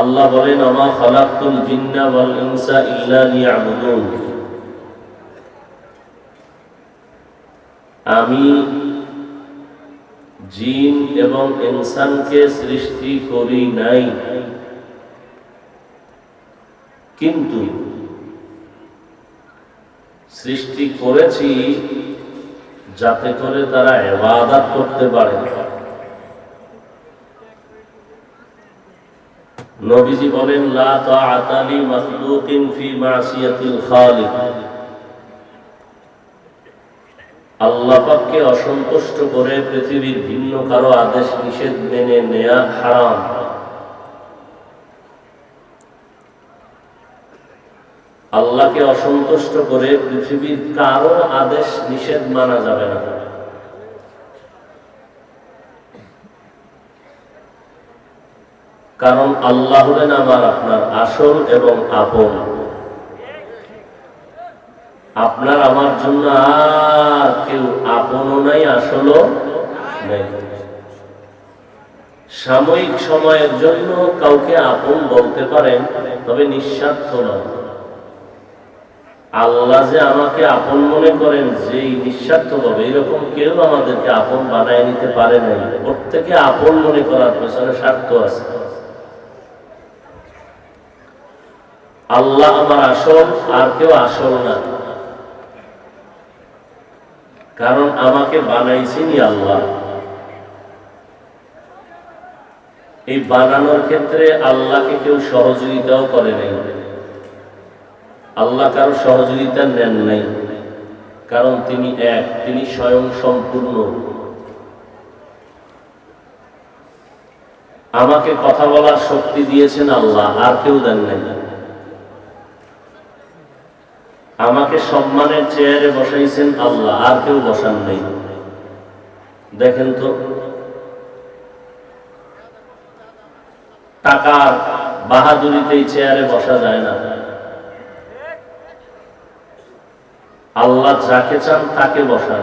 আল্লাহ বলেন আমা খালাকুল জিন্না ওয়াল ইনসা ইল্লা লিয়াবুদুন। আমি জিন এবং ইনসানকে সৃষ্টি করি নাই। কিন্তু সৃষ্টি করেছি যাতে করে তারা এবাদাত করতে পারে। নবীজি বলেন, লা তাআতা লি মাখলুকিন ফি মাসিয়াতিল খালিক। আল্লাহ পাককে অসন্তুষ্ট করে পৃথিবীর ভিন্ন কারও আদেশ নিষেধ মেনে নেয়া হারাম। আল্লাহকে অসন্তুষ্ট করে পৃথিবীর কারও আদেশ নিষেধ মানা যাবে না। কারণ আল্লাহ হলেন আমার আপনার আসল এবং আপন। আপনার আমার জন্য আর কেউ আপনও নাই, আসলও নেই। সাময়িক সময়ের জন্য কাউকে আপন বলতে পারেন, তবে নিঃস্বার্থ নয়। আল্লাহ যে আমাকে আপন মনে করেন যে নিঃস্বার্থ হবে এরকম কেউ আমাদেরকে আপন বানায় নিতে পারে না প্রত্যেকে আপন মনে করার পেছনে স্বার্থ আছে। আল্লাহ আমার আসল, আর কেউ আসল না। কারণ আমাকে বানাইছেনই আল্লাহ। এই বানানোর ক্ষেত্রে আল্লাহকে কেউ সহযোগিতাও করে নাই। আল্লাহ কারও সহযোগিতা নেন নাই। কারণ তিনি এক, তিনি স্বয়ং সম্পূর্ণ। আমাকে কথা বলার শক্তি দিয়েছেন আল্লাহ, আর কেউ দেন নাই। আমাকে সম্মানের চেয়ারে বসাইছেন আল্লাহ, আর কেউ বসান নেই। দেখেন তো, টাকার বাহাদুরিতে চেয়ারে বসা যায় না। আল্লাহ যাকে চান তাকে বসান।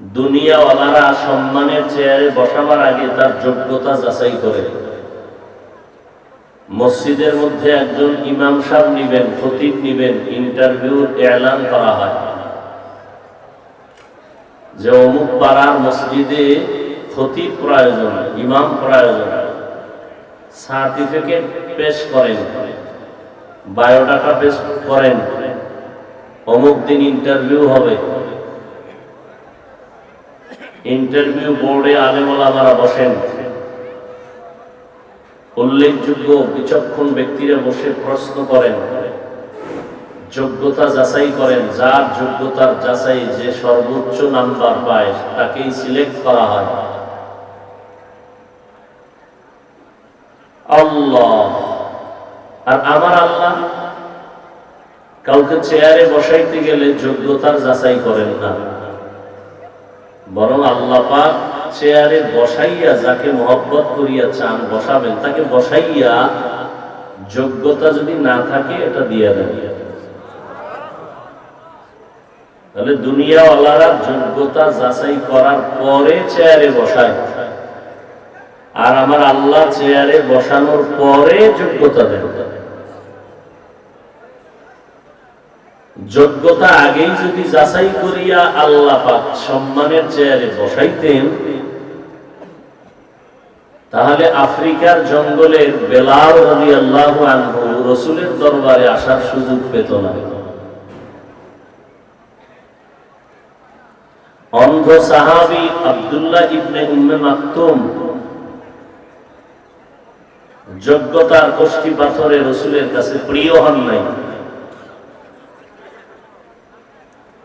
দুনিয়াওয়ালারা সম্মানের চেয়ারে বসাবার আগে তার যোগ্যতা যাচাই করে। মসজিদের মধ্যে একজন ইমাম সাহেব নিবেন, খতিব নিবেন, ইন্টারভিউর এলান করা হয়। যে অমুক পাড়ার মসজিদে খতিব প্রয়োজন, ইমাম প্রয়োজন, সার্টিফিকেট পেশ করেন, বায়োডাটা পেশ করেন, অমুক দিন ইন্টারভিউ হবে। ইন্টারভিউ বোর্ডে আলেমারা বসেন। উল্লেখযোগ্য বিচক্ষণ ব্যক্তিরা বসে প্রশ্ন করেন, যোগ্যতা যাচাই করেন, যার যোগ্যতার যাচাই যে সর্বোচ্চ নাম্বার পায়, তাকেই সিলেক্ট করা হয়। আল্লাহ। আর আমার আল্লাহ? কাউকে চেয়ারে বসাইতে গেলে যোগ্যতার যাচাই করেন না। বরং আল্লাহ পাক চেয়ারে বসাইয়া যাকে মহব্বত করিয়া চান বসাবেন, তাকে বসাইয়া যোগ্যতা যদি না থাকে, এটা দিয়ে দেন। তাহলে দুনিয়াওয়ালারা যোগ্যতা যাচাই করার পরে চেয়ারে বসায়। আর আমার আল্লাহ চেয়ারে বসানোর পরে যোগ্যতা দেন। যোগ্যতা আগেই যদি যাচাই করিয়া আল্লাহ পাক সম্মানের চেয়ারে বসাইতেন তাহলে আফ্রিকার জঙ্গলের বেলাল রবি আল্লাহ রসুলের দরবারে আসার সুযোগ পেত না। অন্ধ সাহাবি আবদুল্লাহ ইবনে উম্মে মাকতুম যোগ্যতার কষ্টি পাথরে রসুলের কাছে প্রিয় হন নাই।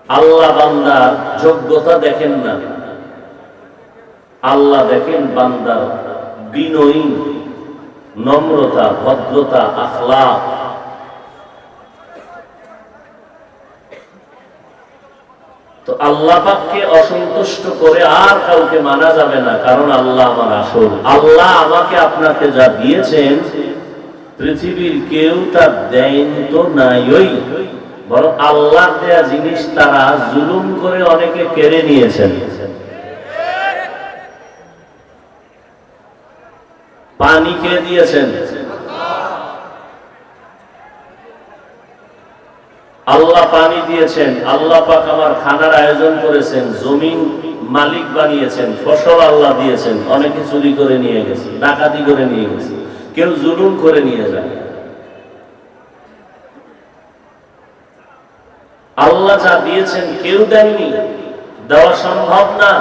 আল্লাহ বান্দার যোগ্যতা দেখেন না, আল্লাহ দেখেন বান্দার বিনয়ী, নম্রতা, ভদ্রতা আখলা তো আল্লাহ পাককে অসন্তুষ্ট করে আর কাউকে মানা যাবে না, কারণ আল্লাহ আমার আসল। আল্লাহ আমাকে আপনাকে যা দিয়েছেন, পৃথিবীর কেউ তার দেন তো নাই বরং আল্লাহ দেয়া জিনিস তারা জুলুম করে অনেকে কেড়ে নিয়েছেন। পানি কে দিয়েছেন? আল্লাহ পানি দিয়েছেন। আল্লাহ পাক আমার খানার আয়োজন করেছেন, জমিন মালিক বানিয়েছেন, ফসল আল্লাহ দিয়েছেন। অনেকে চুরি করে নিয়ে গেছে, ডাকাতি করে নিয়ে গেছে। কেউ জুলুম করে নিয়ে যায়। আল্লাহ যা দিয়েছেন কেউ দেননি, দেওয়া সম্ভব না,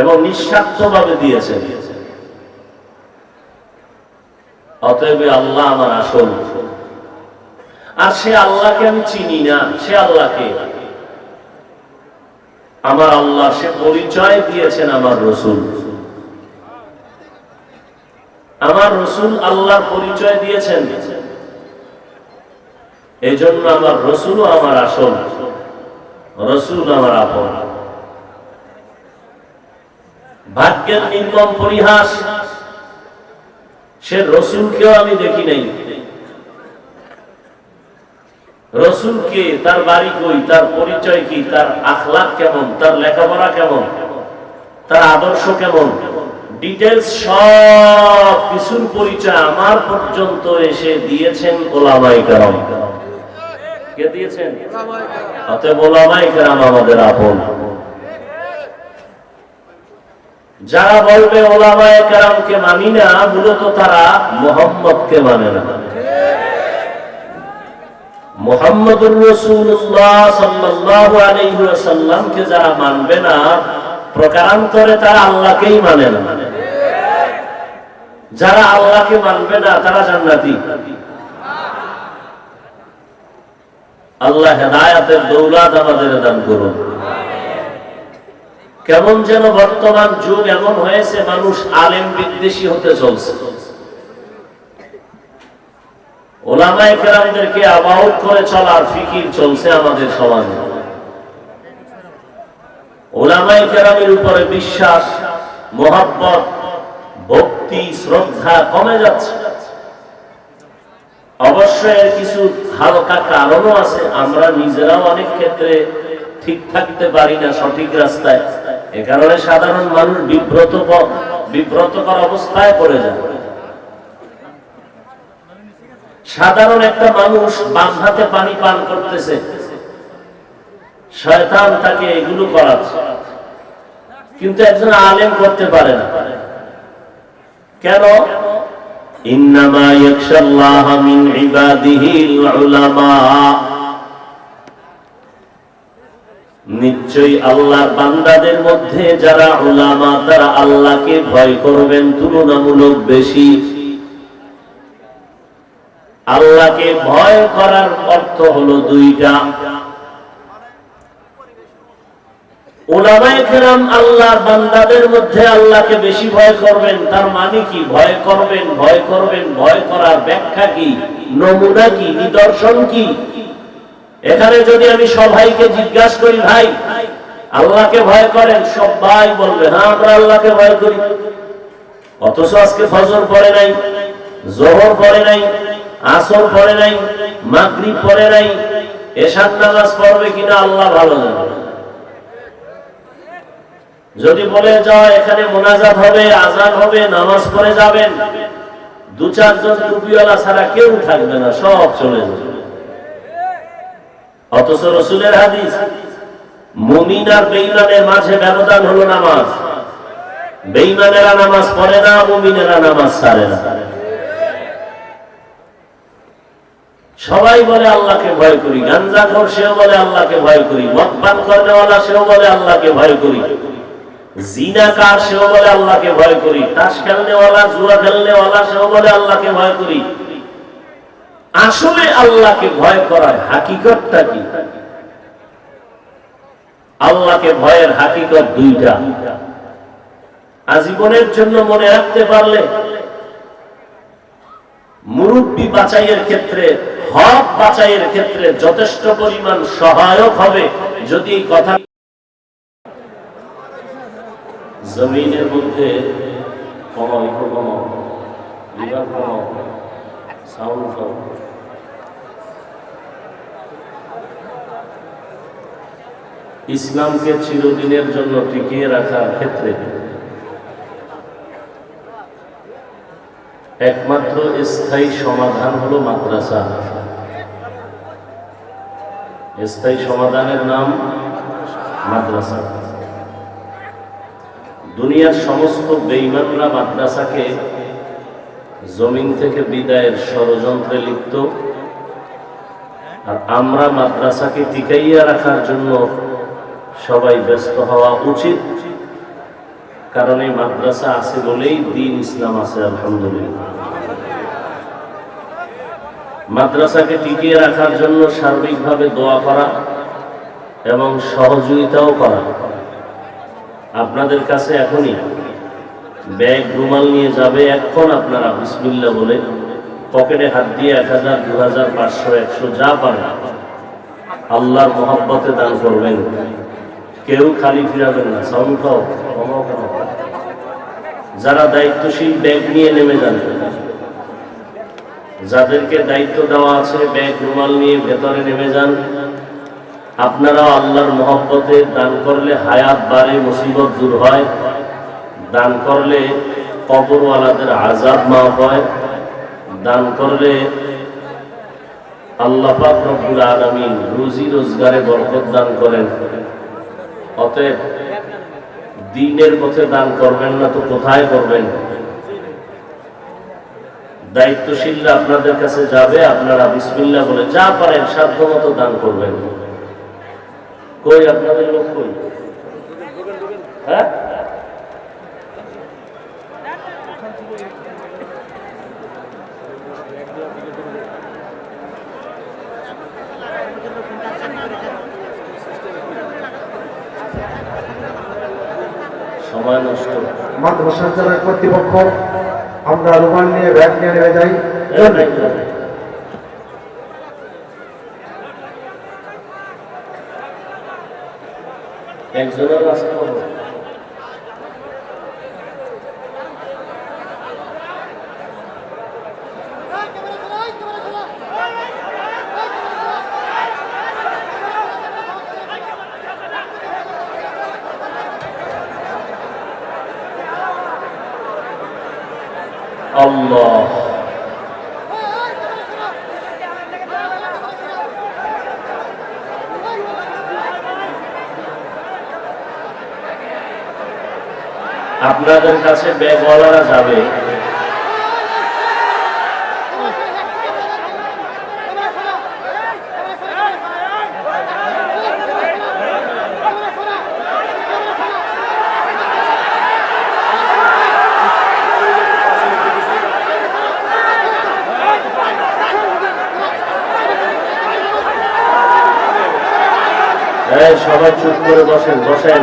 এবং নিঃস্বার্থ ভাবে দিয়েছেন। অতএব আল্লাহ আমার আসল। আর সে আল্লাহকে আমি চিনি না, সে আল্লাহকে। আমার আল্লাহ, সে পরিচয় দিয়েছেন আমার রসুল। আমার রসুল আল্লাহর পরিচয় দিয়েছেন। এই জন্য আমার রসুলও আমার আসল। রসুল আমার আপন। ভাগ্যের নির্মম পরিহাস সে রসুলকেও আমি দেখি নাই। রসুল কে তার বাড়ি কই, তার পরিচয় কি, তার আখলাক কেমন, তার লেখাপড়া কেমন, তার আদর্শ কেমন? ডিটেলস সব কিছুর পরিচয় আমার পর্যন্ত এসে দিয়েছেন ওলামাই কারাম। কে দিয়েছেন? অতএব ওলামাই কারাম আমাদের আপন। যারা বলবে ওলামায় কারামকে মানি না, মূলত তারা মোহাম্মদকে মানে না। মোহাম্মদুর রসুল্লাহ সাল্লাল্লাহু আলাইহি ওয়াসাল্লামকে যারা মানবে না তারা মানে না। আল্লাহ হেদায়াতের দৌলাত আমাদের দান করুন। কেমন যেন বর্তমান যুগ এমন হয়েছে, মানুষ আলেম বিদ্বেষী হতে চলছে। ওলামায় কেরামদেরকে আবাহক করে চলার ফিকির চলছে আমাদের সমাজে। ওলামায় কেরামের উপরে বিশ্বাস, মোহাব্বত, ভক্তি, শ্রদ্ধা কমে যাচ্ছে। অবশ্যই এর কিছু হালকা কারণও আছে, আমরা নিজেরাও অনেক ক্ষেত্রে ঠিক থাকতে পারি না সঠিক রাস্তায়। কারণে সাধারণ মানুষ বিব্রত বিব্রতকর অবস্থায় পড়ে যায়। সাধারণ একটা মানুষ বাম হাতে পানি পান করতেছে, শয়তান তাকে এগুলো করাচ্ছে। কিন্তু একজন আলেম করতে পারে না। কেন? ইন্নামা ইয়াখশাল্লাহ মিন ইবাদিহিল উলামা। নিশ্চয়ই আল্লাহর বান্দাদের মধ্যে যারা উলামা, তারা আল্লাহকে ভয় করবেন, তুলনামূলক বেশি। আল্লাহকে ভয় করার অর্থ হলো দুইটা। ওলামায়ে কেরাম আল্লাহর বান্দাদের মধ্যে আল্লাহকে বেশি ভয় করবেন, তার মানে কি? ভয় করবেন ভয় করবেন, ভয় করার ব্যাখ্যা কি? নমুনা কি? নিদর্শন কি? এখানে যদি আমি সবাইকে জিজ্ঞাসা করি, ভাই, আল্লাহকে ভয় করেন? সবাই বলবে হ্যাঁ আমরা আল্লাহকে ভয় করি। অথচ আজকে ফজর পড়ে নাই, জোহর পড়ে নাই, আসর পড়ে নাই, মাগরিব পড়ে নাই, এশার নামাজ পড়বে কিনা আল্লাহ ভালো জানে। যদি বলে, যাও, এখানে মোনাজাত হবে, আজান হবে, নামাজ পড়ে যাবেন। দু চারজন টুপিওয়ালা ছাড়া কেউ থাকবে না, সব চলে যাবে। অথচ রসুলের হাদিস, মুমিন আর বেইমানের মাঝে ব্যবধান হলো নামাজ। বেইমানেরা নামাজ পড়ে না, মুমিনেরা নামাজ ছাড়ে না। সবাই বলে, আল্লাহকে ভয় করি। গাঞ্জা খোর সেও বলে, আল্লাহকে ভয় করি। মদ পান করেওয়ালা সেও বলে, আল্লাহকে ভয় করি। জিনাকার সেও বলে, আল্লাহকে ভয় করি। তাস খেলনেওয়ালা, জুয়া খেলনেওয়ালা সেও বলে, আল্লাহকে ভয় করি। আসলে আল্লাহকে ভয় করার হাকিকতটা কি? আল্লাহকে ভয়ের হাকিকত দুইটা। আজীবনের জন্য মনে রাখতে পারলে মুরব্বী বাঁচাইয়ের ক্ষেত্রে, হক বাছাইয়ের ক্ষেত্রে যথেষ্ট পরিমাণ সহায়ক হবে যদি কথা জমিনের মধ্যে কমাও কমাও লিভার কমাও সাউন্ড ইসলামকে চিরদিনের জন্য টিকিয়ে রাখার ক্ষেত্রে একমাত্র স্থায়ী সমাধান হলো মাদ্রাসা। স্থায়ী সমাধানের নাম মাদ্রাসা। দুনিয়ার সমস্ত বেইমানরা মাদ্রাসাকে জমিন থেকে বিদায়ের ষড়যন্ত্রে লিপ্ত। আর আমরা মাদ্রাসাকে টিকাইয়া রাখার জন্য সবাই ব্যস্ত হওয়া উচিত। কারণ এই মাদ্রাসা আছে বলেই দিন ইসলাম আছে, আলহামদুলিল্লাহ। মাদ্রাসাকে টিকিয়ে রাখার জন্য সার্বিকভাবে দোয়া করা এবং সহযোগিতাও করা। আপনাদের কাছে এখনই ব্যাগ, রুমাল নিয়ে যাবে এখন আপনারা বিসমিল্লা বলে। পকেটে হাত দিয়ে এক হাজার, দু হাজার, পাঁচশো, একশো যা পারেন। আল্লাহর মহব্বতে দান করবেন। কেউ খালি ফিরাবেন না সাউন্ড কেন? যারা দায়িত্বশীল, ব্যাগ নিয়ে নেমে যান। যাদেরকে দায়িত্ব দেওয়া আছে, ব্যাগ, রুমাল নিয়ে ভেতরে নেমে যান। আপনারাও আল্লাহর মহব্বতে দান করলে হায়াত বাড়ে, মুসিবত দূর হয়। দান করলে কবরওয়ালাদের আজাদ মাফ হয়। দান করলে আল্লাহ রব্বুল আলামিন রুজি রোজগারে বরকত দান করেন। অতএব দিনের পথে দান করবেন না তো কোথায় করবেন? দায়িত্বশীলরা আপনাদের কাছে যাবে, আপনারা বিসমিল্লা বলে যা পারেন সাধ্য মতো দান করবেন। কই আপনাদের লোক কই? হ্যাঁ? মাদ্রাসার যারা কর্তৃপক্ষ আমরা রুমাল নিয়ে ব্যাগ নিয়ে নেমে যাই নাই। একজনের রাস্তা হবে। আল্লাহ আপনাদের কাছে ব্যাগওয়ালারা যাবে। সবাই চুপ করে বসেন বসেন।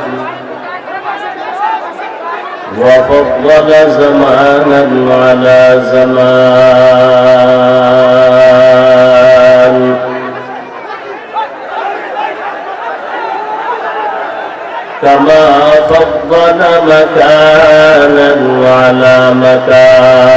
وفضل زمانا على زمان كما فضل مكانا على مكان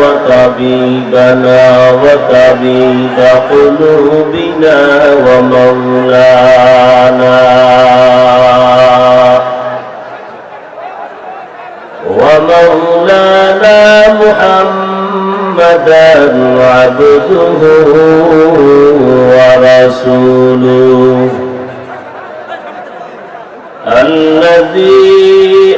وطبيبنا وطبيب قلوبنا ومولانا. ومولانا محمدا عبده ورسوله الذي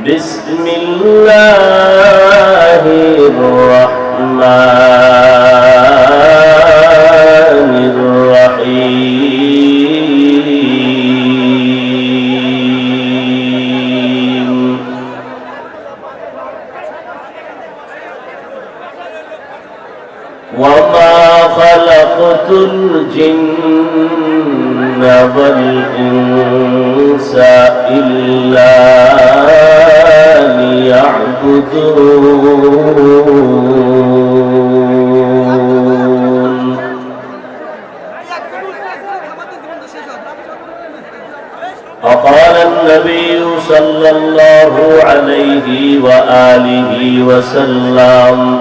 بسم الله الرحمن الرحيم وما خلقت الجن والإنس إلا ليعبدون وقال النبي صلى الله عليه وآله وسلم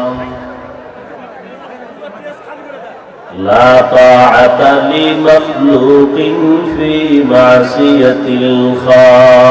لا طاعة لمخلوق في معصية الخالق.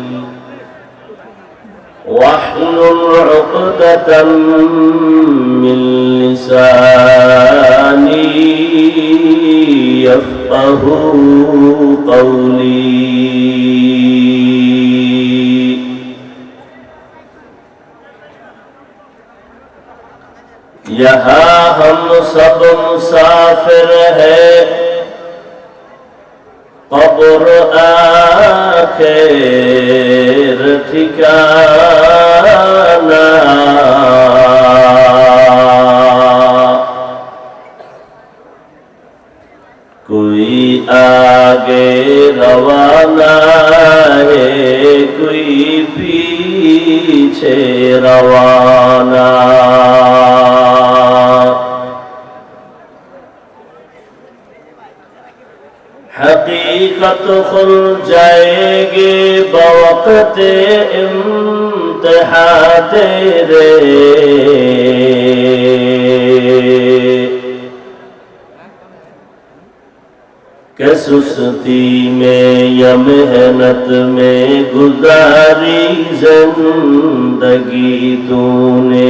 واحلل عقدة من لساني يفقه قولي. یہاں ہم سب مسافر ہیں কবর আখের ঠিকানা। কুই আগে রওয়ানা হে কুই পিছে রওয়ানা। حقیقت کھل جائے گی بوقت انتہا تیرے کہ سستی میں یا محنت میں گزاری زندگی تو نے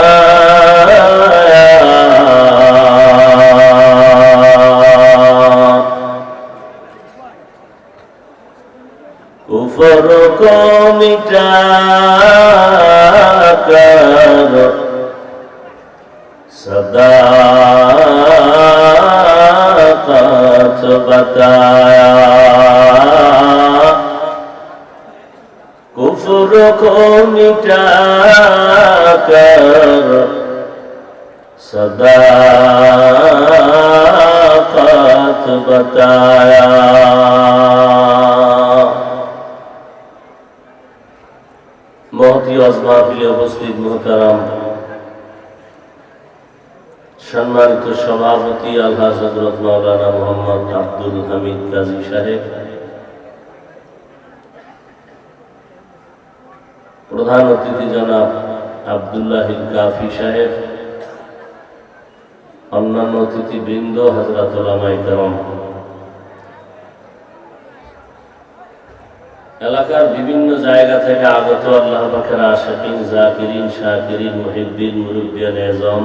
সম্মানিত সভাপতি আল্লাহ হজরত মাওলানা মোহাম্মদ আব্দুল হামিদ কাজী সাহেব, প্রধান অতিথি জনাব আবদুল্লাহ কাফি সাহেব, অন্যান্য অতিথি বৃন্দ হজরত ওলামাই করম। এলাকার বিভিন্ন জায়গা থেকে আগত আল্লাহ পাখের আশাকিন, জাকিরিন, শাকিরিন মুহিব্বিন মুরব্বিয়ান এজম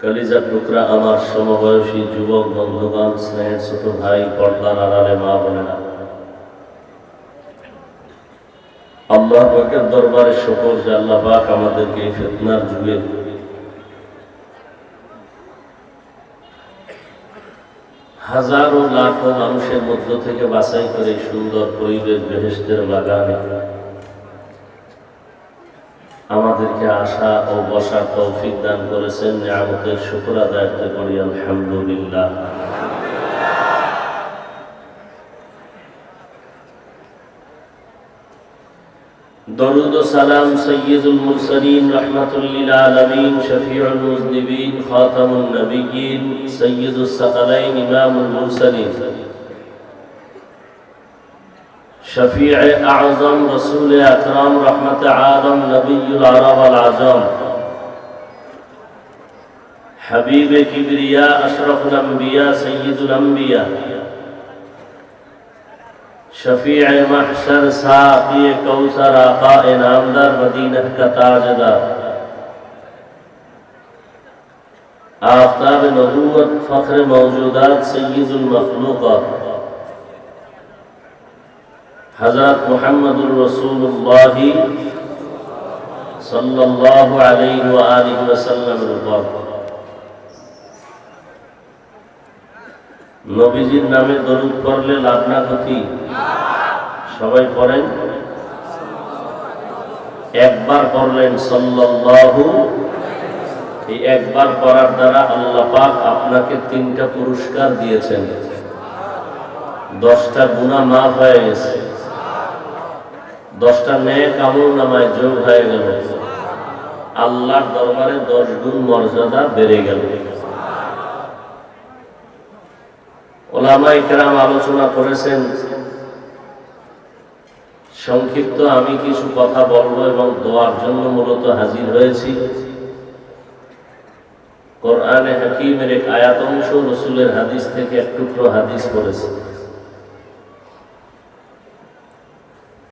কালিজা টুকরা আমার সমবয়সী যুবক, বন্ধুগণ, স্নেহের ছোট ভাই পর্দার আড়ালে মা বোনেরা। আল্লাহ পাকের দরবারে শকর যে আল্লাহ পাক আমাদেরকে ফেতনার যুগে হাজারো লাখ মানুষের মধ্য থেকে বাছাই করে সুন্দর পরিবেশ বেহেস্তের বাগানে। আমাদেরকে আশা ও বসার তৌফিক দান করেছেন, নিয়ামতের শুক্র আদায় করি আলহামদুলিল্লাহ। درود و سلام سید المرسلین رحمت للعالمین شفیع المذنبین خاتم النبیین سید الثقلین إمام المرسلین شفیع أعظم رسول اکرام رحمت عالم نبی العرب العظم حبیب کبریا أشرف الانبیاء سید الانبیاء شفیع محشر ساقی کوثر آقا انعامدار مدینہ کا تاجدار آفتاب نبوت فخر موجودات سید المخلوقات حضرت محمد الرسول اللہ صلی اللہ علیہ وآلہ وسلم البرکہ নবীজির নামে দরুদ পড়লে লাভ না ক্ষতি? সবাই পড়েন? একবার পড়লেন সাল্লাল্লাহু, এই একবার পড়ার দ্বারা আল্লাহ পাক আপনাকে তিনটা পুরস্কার দিয়েছেন। দশটা গুণা মাফ হয়ে গেছে। দশটা ন্যায় কামল নামায় যোগ হয়ে গেল। আল্লাহর দরবারে দশ গুণ মর্যাদা বেড়ে গেল। ওলামাই কেরাম আলোচনা করেছেন। সংক্ষিপ্ত আমি কিছু কথা বলব এবং দোয়ার জন্য মূলত হাজির হয়েছি। কোরআনে হাকিমের এক আয়াত অংশ রসুলের হাদিস থেকে এক টুকরো হাদিস পড়েছে।